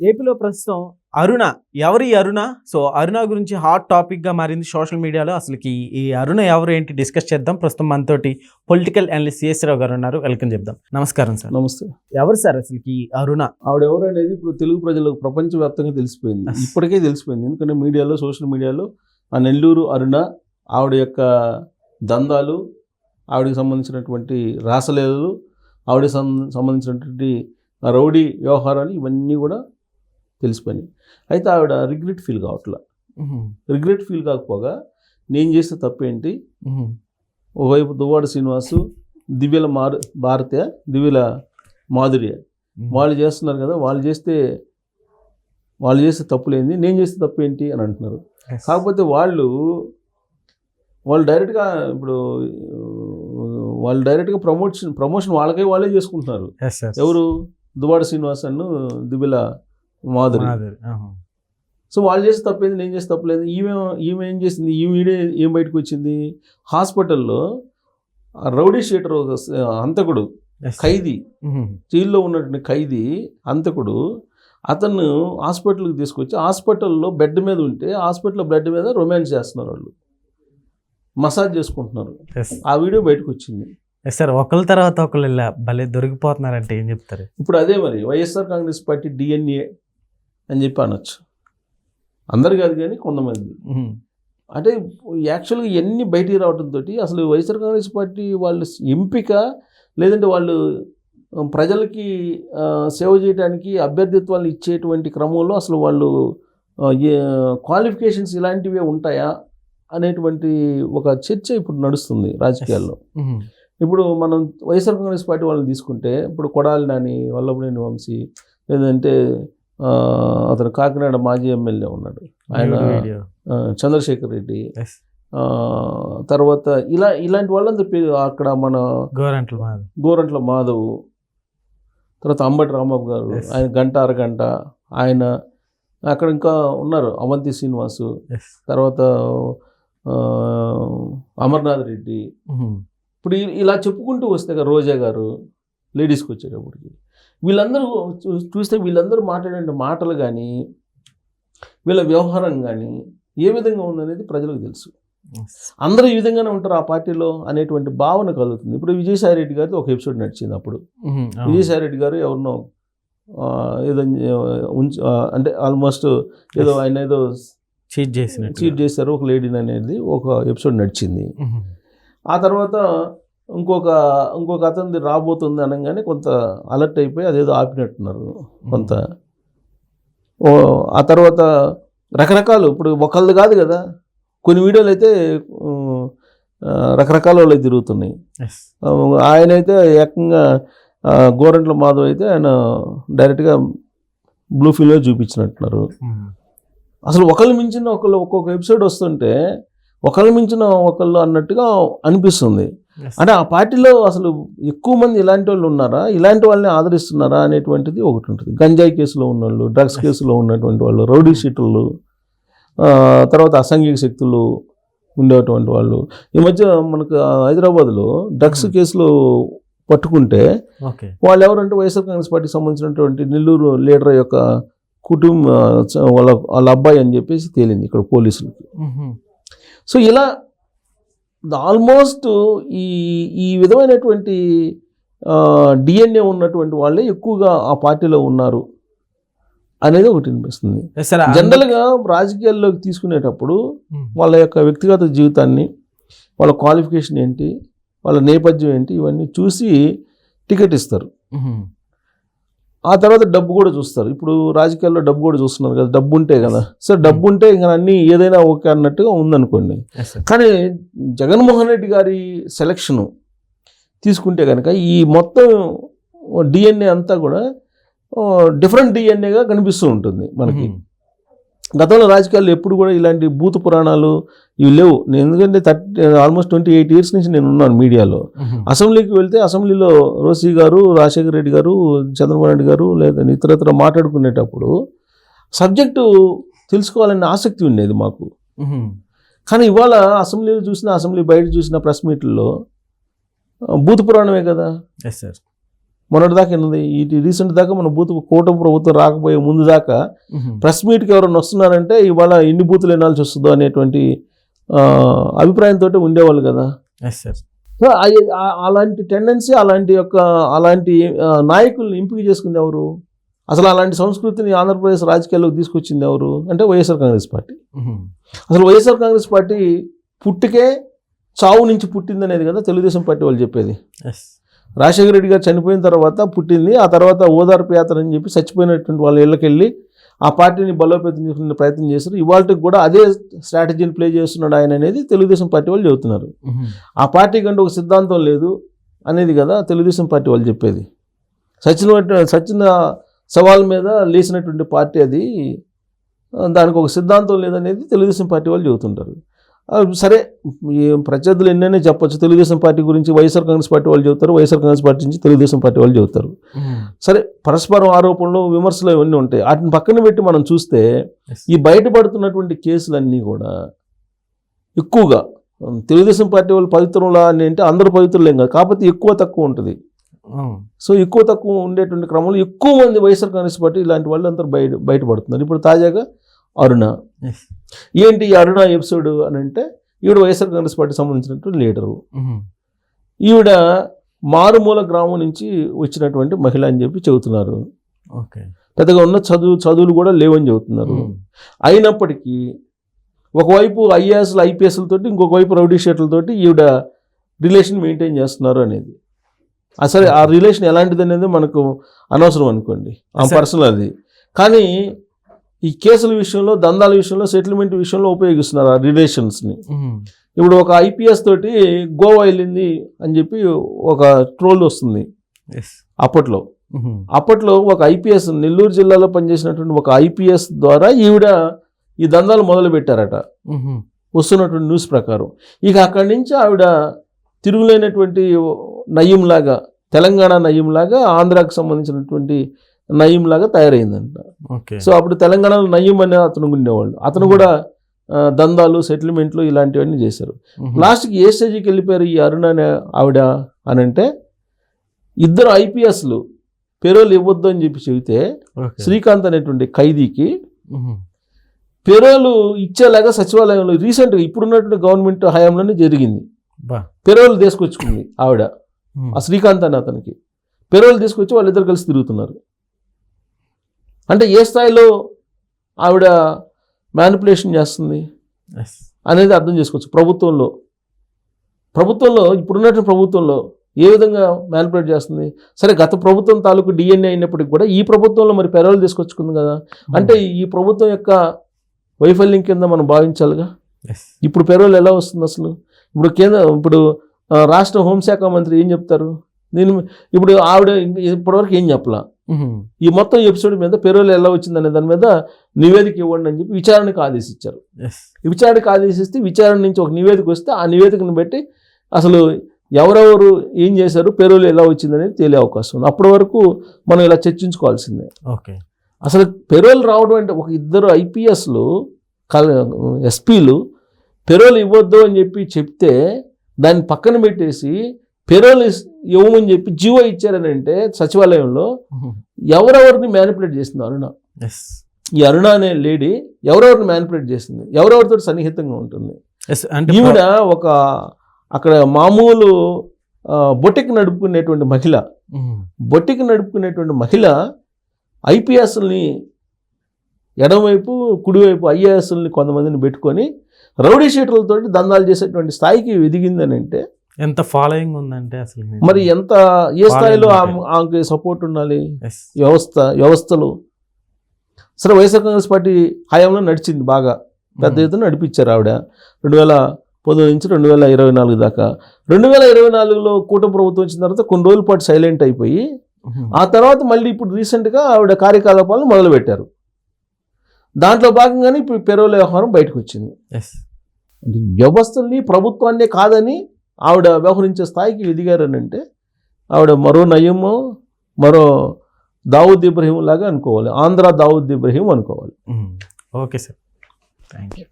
ఏపీలో ప్రస్తుతం అరుణ ఎవరి అరుణ? సో అరుణ గురించి హాట్ టాపిక్గా మారింది సోషల్ మీడియాలో. అసలుకి ఈ అరుణ ఎవరు ఏంటి డిస్కస్ చేద్దాం. ప్రస్తుతం మనతోటి పొలిటికల్ అనలిస్ట్ సిఎస్ రావు గారు ఉన్నారు. వెల్కమ్ చెప్దాం. నమస్కారం సార్. నమస్తే. ఎవరు సార్ అసలుకి ఈ అరుణ? ఆవిడ ఎవరు అనేది ఇప్పుడు తెలుగు ప్రజలకు ప్రపంచవ్యాప్తంగా తెలిసిపోయింది. ఇప్పటికే తెలిసిపోయింది. ఎందుకంటే మీడియాలో సోషల్ మీడియాలో ఆ నెల్లూరు అరుణ ఆవిడ యొక్క దందాలు ఆవిడకి సంబంధించినటువంటి రాసలీలలు ఆవిడకి సంబంధించినటువంటి రౌడీ వ్యవహారాలు ఇవన్నీ కూడా తెలిసిపోయినాయి. అయితే ఆవిడ రిగ్రెట్ ఫీల్ కావట్లా. రిగ్రెట్ ఫీల్ కాకపోగా నేను చేస్తే తప్పేంటి? ఓవైపు దువ్వాడ శ్రీనివాసు దివ్యల మారు భారతీయ దివ్యల మాధుర్య వాళ్ళు చేస్తున్నారు కదా వాళ్ళు చేస్తే వాళ్ళు చేస్తే తప్పులేంది నేను చేస్తే తప్పు ఏంటి అని అంటున్నారు. కాకపోతే వాళ్ళు వాళ్ళు డైరెక్ట్గా ఇప్పుడు వాళ్ళు డైరెక్ట్గా ప్రమోషన్ ప్రమోషన్ వాళ్ళకే వాళ్ళే చేసుకుంటున్నారు. ఎవరు? దువాడ శ్రీనివాస్ అన్ను దిబిల మాధురి. సో వాళ్ళు చేస్తే తప్పేంది నేను చేస్తే తప్పలేదు. ఈమె ఈమె ఏం చేసింది? ఈ వీడియో ఏం బయటకు వచ్చింది? హాస్పిటల్లో రౌడీ షీటర్ ఒక హంతకుడు ఖైదీ జైల్లో ఉన్నటువంటి ఖైదీ హంతకుడు అతను హాస్పిటల్కి తీసుకొచ్చి హాస్పిటల్లో బెడ్ మీద ఉంటే హాస్పిటల్ బెడ్ మీద రొమాన్స్ చేస్తున్నారు వాళ్ళు. మసాజ్ చేసుకుంటున్నారు. ఆ వీడియో బయటకు వచ్చింది. సార్ ఒకళ్ళ తర్వాత ఒకళ్ళు ఇలా భలే దొరికిపోతున్నారంటే ఏం చెప్తారు? ఇప్పుడు అదే మరి వైఎస్ఆర్ కాంగ్రెస్ పార్టీ డిఎన్ఏ అని చెప్పి అనొచ్చు. అందరు కాదు కానీ కొంతమంది. అంటే యాక్చువల్గా ఎన్ని బయటికి రావడంతో అసలు వైఎస్ఆర్ కాంగ్రెస్ పార్టీ వాళ్ళు ఎంపిక లేదంటే వాళ్ళు ప్రజలకి సేవ చేయడానికి అభ్యర్థిత్వాలు ఇచ్చేటువంటి క్రమంలో అసలు వాళ్ళు క్వాలిఫికేషన్స్ ఇలాంటివే ఉంటాయా అనేటువంటి ఒక చర్చ ఇప్పుడు నడుస్తుంది రాజకీయాల్లో. ఇప్పుడు మనం వైఎస్ఆర్ కాంగ్రెస్ పార్టీ వాళ్ళని తీసుకుంటే ఇప్పుడు కొడాలి నాని వల్లభనేని వంశీ లేదంటే అతను కాకినాడ మాజీ ఎమ్మెల్యే ఉన్నాడు. ఆయన చంద్రశేఖర్ రెడ్డి. తర్వాత ఇలా ఇలాంటి వాళ్ళందరూ పేరు అక్కడ మన గోరంట్ల గోరంట్ల మాధవ్ తర్వాత అంబటి రాంబాబు గారు. ఆయన గంట అరగంట ఆయన అక్కడ ఇంకా ఉన్నారు అవంతి శ్రీనివాసు తర్వాత అమర్నాథ్ రెడ్డి. ఇప్పుడు ఇలా చెప్పుకుంటూ వస్తే రోజా గారు లేడీస్కి వచ్చేటప్పటికి. వీళ్ళందరూ చూ- చూస్తే వీళ్ళందరూ మాట్లాడే మాటలు కానీ వీళ్ళ వ్యవహారం కానీ ఏ విధంగా ఉందనేది ప్రజలకు తెలుసు. అందరూ ఈ విధంగానే ఉంటారు ఆ పార్టీలో అనేటువంటి భావన కలుగుతుంది. ఇప్పుడు విజయసాయి రెడ్డి గారితో ఒక ఎపిసోడ్ నడిచింది అప్పుడు. విజయసాయి రెడ్డి గారు ఎవరినో ఏదో ఉంచ అంటే ఆల్మోస్ట్ ఏదో ఆయన ఏదో చీట్ చేసినట్టు చీట్ చేశారు ఒక లేడీని అనేది ఒక ఎపిసోడ్ నడిచింది. ఆ తర్వాత ఇంకొక ఇంకొక అతనిది రాబోతుంది అనగానే కొంత అలర్ట్ అయిపోయి అదేదో ఆపినట్టున్నారు. కొంత ఆ తర్వాత రకరకాలు ఇప్పుడు ఒకళ్ళది కాదు కదా. కొన్ని వీడియోలు అయితే రకరకాల వాళ్ళు తిరుగుతున్నాయి. ఆయన అయితే ఏకంగా గోరంట్ల మాధవ్ అయితే ఆయన డైరెక్ట్గా బ్లూ ఫిల్మ్లో చూపించినట్టున్నారు. అసలు ఒకళ్ళు మించిన ఒకళ్ళు ఒక్కొక్క ఎపిసోడ్ వస్తుంటే ఒకళ్ళు మించిన ఒకళ్ళు అన్నట్టుగా అనిపిస్తుంది. అంటే ఆ పార్టీలో అసలు ఎక్కువ మంది ఇలాంటి వాళ్ళు ఉన్నారా? ఇలాంటి వాళ్ళని ఆదరిస్తున్నారా అనేటువంటిది ఒకటి ఉంటుంది. గంజాయి కేసులో ఉన్నవాళ్ళు డ్రగ్స్ కేసులో ఉన్నటువంటి వాళ్ళు రౌడీ షీటర్లు ఆ, తర్వాత అసాంఘిక శక్తులు ఉండేటువంటి వాళ్ళు. ఈ మధ్య మనకు హైదరాబాద్లో డ్రగ్స్ కేసులో పట్టుకుంటే వాళ్ళు ఎవరంటే వైఎస్ఆర్ కాంగ్రెస్ పార్టీకి సంబంధించినటువంటి నెల్లూరు లీడర్ యొక్క కుటుంబ వాళ్ళ వాళ్ళ అబ్బాయి అని చెప్పేసి తేలింది ఇక్కడ పోలీసులకి. సో ఇలా ఆల్మోస్ట్ ఈ ఈ విధమైనటువంటి డిఎన్ఏ ఉన్నటువంటి వాళ్ళే ఎక్కువగా ఆ పార్టీలో ఉన్నారు అనేది ఒకటి అనిపిస్తుంది జనరల్గా రాజకీయాల్లోకి తీసుకునేటప్పుడు వాళ్ళ యొక్క వ్యక్తిగత జీవితాన్ని వాళ్ళ క్వాలిఫికేషన్ ఏంటి వాళ్ళ నేపథ్యం ఏంటి ఇవన్నీ చూసి టికెట్ ఇస్తారు. ఆ తర్వాత డబ్బు కూడా చూస్తారు. ఇప్పుడు రాజకీయాల్లో డబ్బు కూడా చూస్తున్నారు కదా డబ్బు ఉంటే కదా సో డబ్బు ఉంటే ఇంకా అన్నీ ఏదైనా ఓకే అన్నట్టుగా ఉందనుకోండి. కానీ జగన్మోహన్ రెడ్డి గారి సెలక్షను తీసుకుంటే కనుక ఈ మొత్తం డిఎన్ఏ అంతా కూడా డిఫరెంట్ డిఎన్ఏగా కనిపిస్తూ ఉంటుంది మనకి. గతంలో రాజకీయాల్లో ఎప్పుడు కూడా ఇలాంటి భూత పురాణాలు ఇవి లేవు. నేను ఎందుకంటే thirty almost twenty eight years నుంచి నేను ఉన్నాను మీడియాలో. అసెంబ్లీకి వెళ్తే అసెంబ్లీలో రోసి గారు రాజశేఖర రెడ్డి గారు చంద్రబాబు నాయుడు గారు లేదా ఇతరత్ర మాట్లాడుకునేటప్పుడు సబ్జెక్టు తెలుసుకోవాలనే ఆసక్తి ఉండేది మాకు. కానీ ఇవాళ అసెంబ్లీలో చూసిన అసెంబ్లీ బయట చూసిన ప్రెస్ మీట్లలో భూత పురాణమే కదా? ఎస్ సార్ మొన్నటి దాకా ఉన్నది ఈ రీసెంట్ దాకా మన బూత్ కూటమి ప్రభుత్వం రాకపోయే ముందు దాకా ప్రెస్ మీట్కి ఎవరైనా వస్తున్నారంటే ఇవాళ ఎన్ని బూతులు వినాల్సి వస్తుందో అనేటువంటి అభిప్రాయంతో ఉండేవాళ్ళు కదా. సార్ సో అలాంటి టెండెన్సీ అలాంటి యొక్క అలాంటి నాయకుల్ని ఎంపిక చేసుకుంది ఎవరు? అసలు అలాంటి సంస్కృతిని ఆంధ్రప్రదేశ్ రాజకీయాల్లోకి తీసుకొచ్చింది ఎవరు? అంటే వైఎస్ఆర్ కాంగ్రెస్ పార్టీ. అసలు వైఎస్ఆర్ కాంగ్రెస్ పార్టీ పుట్టుకే చావు నుంచి పుట్టింది అనేది కదా తెలుగుదేశం పార్టీ వాళ్ళు చెప్పేది. ఎస్ రాజశేఖర రెడ్డి గారు చనిపోయిన తర్వాత పుట్టింది. ఆ తర్వాత ఓదార్పు యాత్ర అని చెప్పి చచ్చిపోయినటువంటి వాళ్ళ ఇళ్ళకి వెళ్ళి ఆ పార్టీని బలోపేతం చేసుకునే ప్రయత్నం చేశారు. ఇవాళకి కూడా అదే స్ట్రాటజీని ప్లే చేస్తున్నాడు ఆయన అనేది తెలుగుదేశం పార్టీ వాళ్ళు చెబుతున్నారు. ఆ పార్టీ కంటే ఒక సిద్ధాంతం లేదు అనేది కదా తెలుగుదేశం పార్టీ వాళ్ళు చెప్పేది. సచిన సచిన సవాల్ మీద లేచినటువంటి పార్టీ అది. దానికి ఒక సిద్ధాంతం లేదనేది తెలుగుదేశం పార్టీ వాళ్ళు చెబుతుంటారు. సరే ఈ ప్రత్యర్థులు ఎన్నైనా చెప్పొచ్చు. తెలుగుదేశం పార్టీ గురించి వైఎస్ఆర్ కాంగ్రెస్ పార్టీ వాళ్ళు చెబుతారు వైఎస్ఆర్ కాంగ్రెస్ పార్టీ నుంచి తెలుగుదేశం పార్టీ వాళ్ళు చెబుతారు. సరే పరస్పరం ఆరోపణలు విమర్శలు ఇవన్నీ ఉంటాయి. వాటిని పక్కన పెట్టి మనం చూస్తే ఈ బయటపడుతున్నటువంటి కేసులన్నీ కూడా ఎక్కువగా తెలుగుదేశం పార్టీ వాళ్ళు పవిత్రంలా అని అంటే అందరూ పవిత్రులేం కాదు. కాకపోతే ఎక్కువ తక్కువ ఉంటుంది. సో ఎక్కువ తక్కువ ఉండేటువంటి క్రమంలో ఎక్కువ మంది వైఎస్ఆర్ కాంగ్రెస్ పార్టీ ఇలాంటి వాళ్ళు అందరూ బయట బయటపడుతున్నారు. ఇప్పుడు తాజాగా అరుణ. ఏంటి ఈ అరుణ ఎపిసోడ్ అని అంటే ఈవిడ వైఎస్ఆర్ కాంగ్రెస్ పార్టీ సంబంధించినటువంటి లీడరు. ఈవిడ మారుమూల గ్రామం నుంచి వచ్చినటువంటి మహిళ అని చెప్పి చెబుతున్నారు. ఓకే. పెద్దగా ఉన్న చదువు చదువులు కూడా లేవని చెబుతున్నారు. అయినప్పటికీ ఒకవైపు ఐఏఎస్లు ఐపీఎస్లతోటి ఇంకొక వైపు రౌడీ షీట్లతోటి ఈవిడ రిలేషన్ మెయింటైన్ చేస్తున్నారు అనేది. అసలు ఆ రిలేషన్ ఎలాంటిది అనేది మనకు అనవసరం అనుకోండి. ఆ. పర్సనల్ అది. కానీ ఈ కేసుల విషయంలో దందాల విషయంలో సెటిల్మెంట్ విషయంలో ఉపయోగిస్తున్నారు ఆ రిలేషన్స్ని ఇప్పుడు ఒక ఐపీఎస్ తోటి గోవా వెళ్ళింది అని చెప్పి ఒక ట్రోల్ వస్తుంది. అప్పట్లో. అప్పట్లో ఒక ఐపీఎస్ నెల్లూరు జిల్లాలో పనిచేసినటువంటి ఒక ఐపీఎస్ ద్వారా ఈవిడ ఈ దందాలు మొదలు పెట్టారట వస్తున్నటువంటి న్యూస్ ప్రకారం. ఇక అక్కడి నుంచి ఆవిడ తిరుగులేనటువంటి నయ్యంలాగా తెలంగాణ నయ్యంలాగా ఆంధ్రాకు సంబంధించినటువంటి నయ్యంలాగా తయారైందంట. ఓకే. సో అప్పుడు తెలంగాణలో నయ్యం అనే అతను ఉండేవాళ్ళు. అతను కూడా దందాలు సెటిల్మెంట్లు ఇలాంటివన్నీ చేశారు. లాస్ట్కి ఏ స్టేజ్కి వెళ్ళిపోయారు ఈ అరుణ అనే ఆవిడ అని అంటే ఇద్దరు ఐపీఎస్లు పెరోల్ ఇవ్వద్దు అని చెప్పి చెబితే శ్రీకాంత్ అనేటువంటి ఖైదీకి పెరోలు ఇచ్చేలాగా సచివాలయంలో రీసెంట్గా ఇప్పుడున్నటువంటి గవర్నమెంట్ హయాంలోనే జరిగింది. పెరోలు తీసుకొచ్చుకుంది ఆవిడ ఆ శ్రీకాంత్ అనే అతనికి. పెరోలు తీసుకొచ్చి వాళ్ళిద్దరు కలిసి తిరుగుతున్నారు. అంటే ఏ స్థాయిలో ఆవిడ మ్యానిపులేషన్ చేస్తుంది అనేది అర్థం చేసుకోవచ్చు. ప్రభుత్వంలో ప్రభుత్వంలో ఇప్పుడున్నటువంటి ప్రభుత్వంలో ఏ విధంగా మ్యానిపులేట్ చేస్తుంది? సరే గత ప్రభుత్వం తాలూకు డిఎన్ఏ అయినప్పటికీ కూడా ఈ ప్రభుత్వంలో మరి పెరోలు తీసుకొచ్చుకుంది కదా. అంటే ఈ ప్రభుత్వం యొక్క వైఫల్యం కింద మనం భావించాలిగా? ఇప్పుడు పెరోల్ ఎలా వస్తుంది అసలు? ఇప్పుడు కేంద్ర ఇప్పుడు రాష్ట్ర హోంశాఖ మంత్రి ఏం చెప్తారు? దీని ఇప్పుడు ఆవిడ ఇప్పటివరకు ఏం చెప్పలా? ఈ మొత్తం ఎపిసోడ్ మీద పెరోల్ ఎలా వచ్చిందనే దాని మీద నివేదిక ఇవ్వండి అని చెప్పి విచారణకు ఆదేశించారు. విచారణకు ఆదేశిస్తే విచారణ నుంచి ఒక నివేదిక వస్తే ఆ నివేదికను బట్టి అసలు ఎవరెవరు ఏం చేశారు పెరోల్ ఎలా వచ్చిందనేది తేలే అవకాశం ఉంది. అప్పటి వరకు మనం ఇలా చర్చించుకోవాల్సిందే. ఓకే. అసలు పెరోల్ రావడం అంటే ఒక ఇద్దరు ఐపీఎస్లు ఎస్పీలు పెరోల్ ఇవ్వద్దు అని చెప్పి చెప్తే దాన్ని పక్కన పెట్టేసి పెరోల్ ఇవ్వమని చెప్పి జీవో ఇచ్చారని అంటే సచివాలయంలో ఎవరెవరిని మ్యానిపులేట్ చేస్తుంది అరుణ. ఈ అరుణ అనే లేడీ ఎవరెవరిని మ్యానిపులేట్ చేస్తుంది ఎవరెవరితో సన్నిహితంగా ఉంటుంది? ఈవిడ ఒక అక్కడ మామూలు బొటిక్ నడుపుకునేటువంటి మహిళ. మ్మ్. బొట్టికి నడుపుకునేటువంటి మహిళ ఐపీఎస్ని ఎడమవైపు కుడివైపు ఐఏఎస్ని కొంతమందిని పెట్టుకొని రౌడీ షీటర్లతో దందాలు చేసేటువంటి స్థాయికి ఎదిగిందని అంటే ఎంత ఫాలోయింగ్ ఉందంటే అసలు మరి? ఎంత ఏ స్థాయిలో ఆమె- ఆమెకి సపోర్ట్ ఉండాలి? వ్యవస్థ వ్యవస్థలు. సరే వైఎస్ఆర్ కాంగ్రెస్ పార్టీ హయాంలో నడిచింది బాగా. పెద్ద ఎత్తున నడిపించారు ఆవిడ. రెండు వేల పంతొమ్మిది నుంచి రెండు వేల ఇరవై నాలుగు దాకా. రెండు వేల ఇరవై నాలుగులో కూటమి ప్రభుత్వం వచ్చిన తర్వాత కొన్ని రోజుల పాటు సైలెంట్ అయిపోయి ఆ తర్వాత మళ్ళీ ఇప్పుడు రీసెంట్గా ఆవిడ కార్యకలాపాలను మొదలుపెట్టారు. దాంట్లో భాగంగానే ఇప్పుడు పెరోల వ్యవహారం బయటకు వచ్చింది. వ్యవస్థల్ని ప్రభుత్వాన్నే కాదని ఆవిడ వ్యవహరించే స్థాయికి ఎదిగారనంటే ఆవిడ మరో నయము మరో దావుద్ ఇబ్రహీం లాగా అనుకోవాలి. ఆంధ్ర దావుద్ ఇబ్రహీం అనుకోవాలి. Okay sir. Thank you